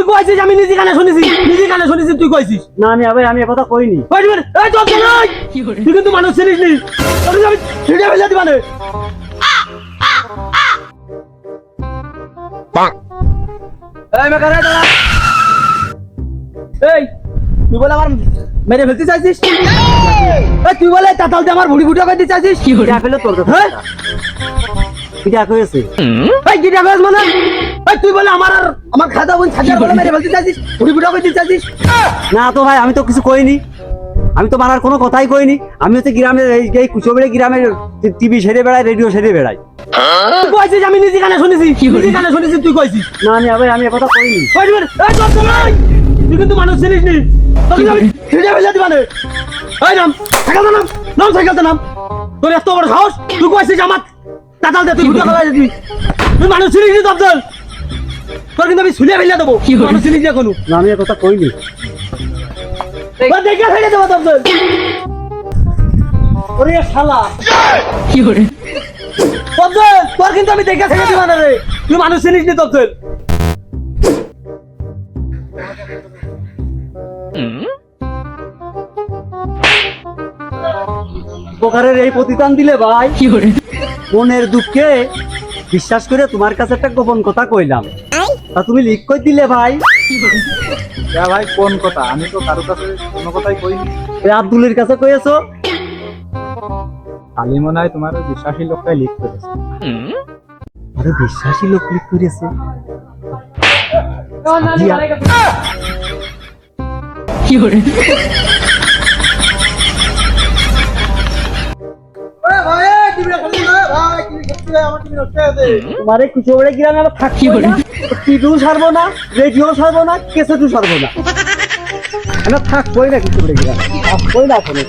তুই কইছিস আমি নিজে কানে শুনেছি নিজে কানে শুনেছি তুই কইছিস। না আমি ভাই আমি কথা কইনি। ওই দিবেন এই চল চল এই! তুই কিন্তু মানুষ চিনিস নি। আমি ছিড়ে ফেলে দিবা নে। এই মেকারে দাঁড়া। এই তুই বলে আমার মেরে ফেলতে চাইছিস? তুই বলে তাতাল দিয়ে আমার ভুড়ি ভুটা করতে চাইছিস? কিটা ফেলে তোর হ্যাঁ? কিটা কইছে এই মানে? এই তুই বলে আমার আর আমার খাতা বোন ছাড়িয়ে বলে মেরে ফেলতে চাইছিস? ভুটা করতে চাইছিস? না তো ভাই আমি তো কিছু কইনি। আমি তো মারার কোনো কথাই কইনি। আমি হচ্ছে গ্রামের এই কুচবেড়ে গ্রামের টিভি সেরে বেড়াই রেডিও সেরে বেড়াই। তুই কইছিস আমি নিজে কানে শুনেছি। নিজে কানে শুনেছি তুই কইছিস। না আমি এ কথা কইনি। এই এই! তুই কিন্তু মানুষ চিনিস নি। তোকে আমি ছিড়ে ফেলে দিবা নে এই নাম সাইকেল নাম। নাম সাইকেল নাম। তোর এত বড় সাহস? তুই কইছিস আমার তাতাল দে তুই ভুটা করে দিবি তুই। মানুষ চিনিস নি তবদল তোর কিন্তু আমি ছুলে ফেলে দেবো। মানুষ চিনিস না কোনো না আমি এ কথা কইনি। দেখে ফেলে দেবো তবদল ওরে শালা। তবদল তোর কিন্তু আমি দেখে ফেলে দিবা না রে। তুই মানুষ চিনিস নি তবদল উপকারের এই প্রতিদান দিলে ভাই। মনের দুঃখে বিশ্বাস করে তোমার কাছে একটা গোপন কথা কইলাম। তা তুমি লিক কই দিলে ভাই? যা ভাই কোন কথা? আমি তো কারও কাছে কোনো কথাই কইনি। আব্দুলের কাছে কইছো খালি মনে হয় তোমার বিশ্বাসী লোকটাই লিক করেছে। আরে বিশ্বাসী লোক লিক করেছে? কি। তোমার কিছু কুচোবড়ে গিরা না, থাকি টিভিও ছাড়বো না রেডিও ছাড়বো না, কেসেটও ছাড়বো না। থাকবোই না কুচোবড়ে গ্রামে থাকবোই না কোনো।